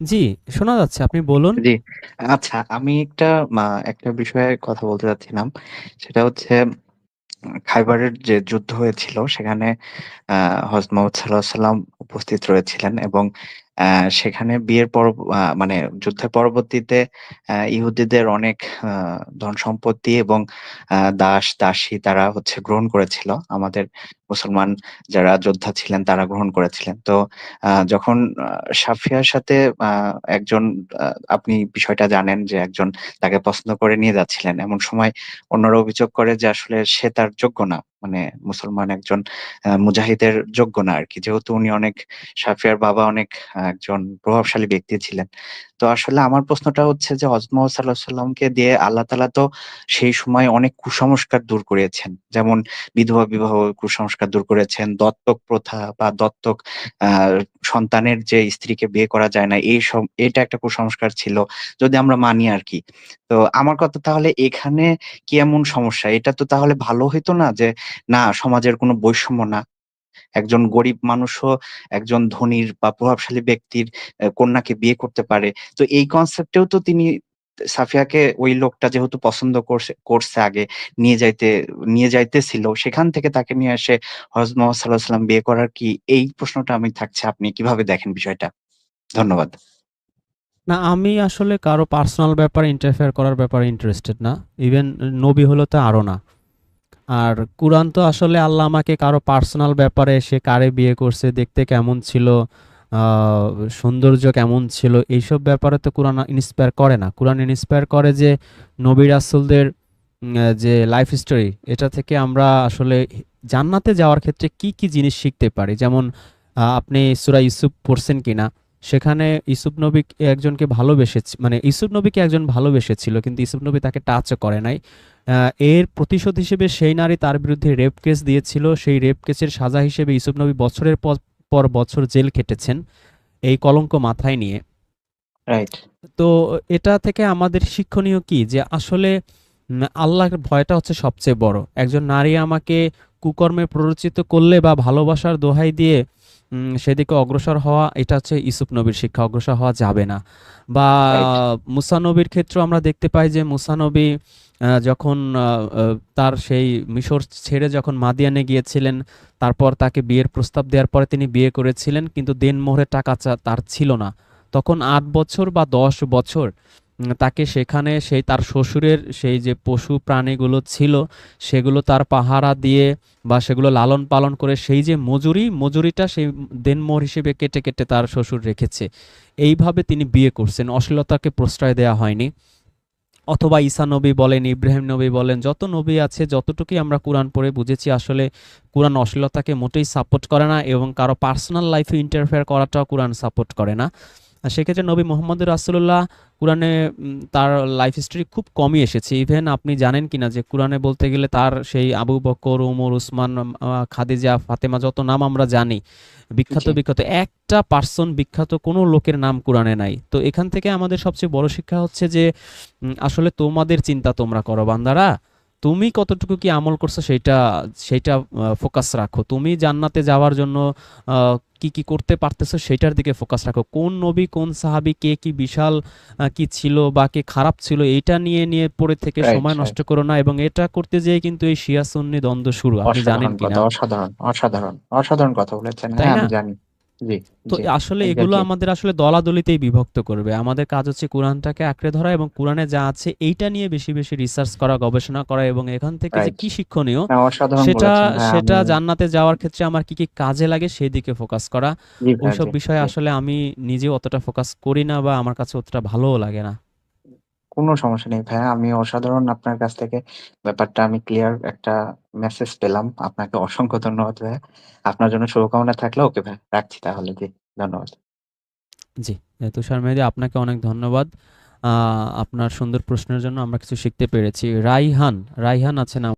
জি, শোনা যাচ্ছে। আপনি বলুন। জি। আচ্ছা আমি একটা মা একটা বিষয়ে কথা বলতে চাচ্ছিলাম। সেটা হচ্ছে খাইবারের যে যুদ্ধ হয়েছিল সেখানে আহ হযরত মুহাম্মদ উপস্থিত রয়েছিলেন এবং সেখানে বিয়ের পর মানে যুদ্ধের পরবর্তীতে ইহুদিদের অনেক আ ধন-সম্পত্তি এবং আ দাস-দাসী তারা হচ্ছে গ্রহণ করেছিল। আমাদের মুসলমান যারা যোদ্ধা ছিলেন তারা গ্রহণ করেছিলেন। তো যখন সাফিয়ার সাথে একজন আপনি বিষয়টা জানেন যে একজন তাকে পছন্দ করে নিয়ে যাচ্ছিলেন। এমন সময় অন্যরা অভিযোগ করে যে আসলে সে তার যোগ্য না। মানে মুসলমান একজন মুজাহিদের যোগ্য না আরকি। যেহেতু উনি অনেক সাফিয়ার বাবা অনেক একজন প্রভাবশালী ব্যক্তি ছিলেন। তো আসলে আমার প্রশ্নটা হচ্ছে যে হযরত মুহাম্মদ সাঃ কে দিয়ে আল্লাহ তালা তো সেই সময় অনেক কুসংস্কার দূর করেছেন যেমন বিধবা বিবাহ কুসংস্কার দূর করেছেন, দত্তক প্রথা বা দত্তক সন্তানের যে স্ত্রীকে বিয়ে করা যায় না এই সব এটা একটা কুসংস্কার ছিল। যদি আমরা মানি আরকি। তো আমার কথা তাহলে এখানে কি এমন সমস্যা? এটা তো তাহলে ভালো হইতো না যে, না, সমাজের কোনো বৈষম্য না। একজন গরিব মানুষও একজন ধনীর বা প্রভাবশালী ব্যক্তির কন্যাকে বিয়ে করতে পারে। তো এই কনসেপ্টেও তো তিনি সাফিয়াকে ওই লোকটা যেহেতু পছন্দ করছে করছে আগে, নিয়ে যাইতে, নিয়ে যাইতেছিল, সেখান থেকে তাকে নিয়ে এসে হযরত মুহাম্মদ সাঃ বিয়ে করার কি এই প্রশ্নটা আমি থাকছে আপনি কীভাবে দেখেন বিষয়টা? ধন্যবাদ। না আমি আসলে কারও পার্সোনাল ব্যাপারে ইন্টারফেয়ার করার ব্যাপারে ইন্টারেস্টেড না। ইভেন নবী হলো তো আরও না। আর কোরআন তো আসলে আল্লাহ আমাকে কারও পার্সোনাল ব্যাপারে সে কারে বিয়ে করছে, দেখতে কেমন ছিল, সৌন্দর্য কেমন ছিল এইসব ব্যাপারে তো কোরআন ইন্সপায়ার করে না। কোরআন ইন্সপায়ার করে যে নবী রাসূলদের যে লাইফ স্টোরি এটা থেকে আমরা আসলে জান্নাতে যাওয়ার ক্ষেত্রে কি, কি জিনিস শিখতে পারি। যেমন আপনি সূরা ইউসুফ পড়ছেন কিনা? সেখানে ইউসুফ নবী একজনকে ভালোবেসে মানে ইউসুফ নবীকে একজন ভালোবেসেছিল কিন্তু ইউসুফ নবী তাকে টাচও করে নাই। এর প্রতিশোধ হিসেবে সেই নারী তার বিরুদ্ধে রেপ কেস দিয়েছিল। সেই রেপ কেসের সাজা হিসেবে ইউসুফ নবী বছরের পর, বছর জেল খেটেছেন। এই কলঙ্ক মাথায় নিয়ে। রাইট। তো এটা থেকে আমাদের শিক্ষণীয় কি? যে আসলে আল্লাহর ভয়টা হচ্ছে সবচেয়ে বড়। একজন নারী আমাকে কুকর্মে প্ররোচিত করলে বা ভালোবাসার দোহাই দিয়ে সেদিকে অগ্রসর হওয়া এটা হচ্ছে ইসুফ নবীর শিক্ষা। অগ্রসর হওয়া যাবে না। বা রাইট। মুসা নবীর ক্ষেত্রেও আমরা দেখতে পাই যে মুসা নবী যখন তার সেই মিশর ছেড়ে যখন মাদিয়ানে গিয়েছিলেন, তারপর তাকে বিয়ের প্রস্তাব দেওয়ার পরে তিনি বিয়ে করেছিলেন কিন্তু দেনমোহরের টাকা তার ছিল না। তখন আট বছর বা ১০ বছর তাকে সেখানে সেই তার শ্বশুরের সেই যে পশু প্রাণীগুলো ছিল সেগুলো তার পাহারা দিয়ে বা সেগুলো লালন-পালন করে সেই যে মজুরি, মজুরিটা সেই দেনমোহর হিসেবে কেটে, কেটে তার শ্বশুর রেখেছে। এইভাবে তিনি বিয়ে করছেন। অশ্লীলতাকে প্রশ্রয় দেয়া হয়নি। অথবা ঈসা নবী বলেন, ইব্রাহিম নবী বলেন, যত নবী আছে যতটুকুই আমরা কোরআন পড়ে বুঝেছি আসলে কোরআন অশ্লীলতাকে মোটেই সাপোর্ট করে না এবং কারও পার্সোনাল লাইফে ইন্টারফেয়ার করাটাও কুরআন সাপোর্ট করে না। সেক্ষেত্রে নবী মোহাম্মদ রাসূলুল্লাহ কোরআনে তার লাইফ স্টোরি খুব কমই এসেছে। ইভেন আপনি জানেন কিনা যে কোরআনে বলতে গেলে তার সেই আবু বকর, উমর উসমান, খাদিজা, ফাতেমা যত নাম আমরা জানি বিখ্যাত, বিখ্যাত একটা পার্সন বিখ্যাত কোনো লোকের নাম কোরআনে নাই। তো এখান থেকে আমাদের সবচেয়ে বড় শিক্ষা হচ্ছে যে আসলে তোমাদের চিন্তা তোমরা করো বান্দারা। তুমি কতটুকু কি আমল করছ সেটা সেটা ফোকাস রাখো। তুমি জান্নাতে যাওয়ার জন্য কি, কি করতে পারতেছো সেটার দিকে ফোকাস রাখো। কোন নবী, কোন সাহাবী কে কি বিশাল কি ছিল বা কে খারাপ ছিল এইটা নিয়ে, নিয়ে পড়ে থেকে সময় নষ্ট করো না এবং এটা করতে যেয়ে কিন্তু এই শিয়া-সুন্নি দ্বন্দ্ব শুরু। আপনি জানেন কিনা? অসাধারণ, অসাধারণ, অসাধারণ কথা বলেছেন। হ্যাঁ? আমি জানি। জি, তো জি, আসলে এগুলো। আমাদের আসলে দলাদলিতেই বিভক্ত করবে। আমাদের কাজ হচ্ছে কোরআনটাকে আঁকড়ে ধরা এবং কোরআনে যা আছে এইটা নিয়ে বেশি, বেশি রিসার্চ করা, গবেষণা করা এবং এখান থেকে যে রাইট। কি শিক্ষণীয় হ্যাঁ, অসাধারণ সেটা, বলেছেন ভাইয়া সেটা আমি জান্নাতে যাওয়ার ক্ষেত্রে আমার কি, কি কাজে লাগে সেই দিকে ফোকাস করা। জি ভাইয়া, ওইসব জি, বিষয়ে জি। আসলে আমি নিজে অতটা ফোকাস করি না বা আমার কাছে অতটা ভালোও লাগে না। কোনো সমস্যা নেই ভাইয়া। আমি অসাধারণ আপনার কাছ থেকে ব্যাপারটা আমি ক্লিয়ার একটা মেসেজ পেলাম। আপনাকে অসংখ্য ধন্যবাদ ভাইয়া। আপনার জন্য শুভকামনা থাকলে ওকে ভাইয়া, রাখছি তাহলে। জি, ধন্যবাদ। জি, তুষার মেহেদী আপনাকে অনেক ধন্যবাদ। আপনার সুন্দর প্রশ্নের জন্য আমরা কিছু শিখতে পেরেছি। রাইহান, রাইহান আছে না?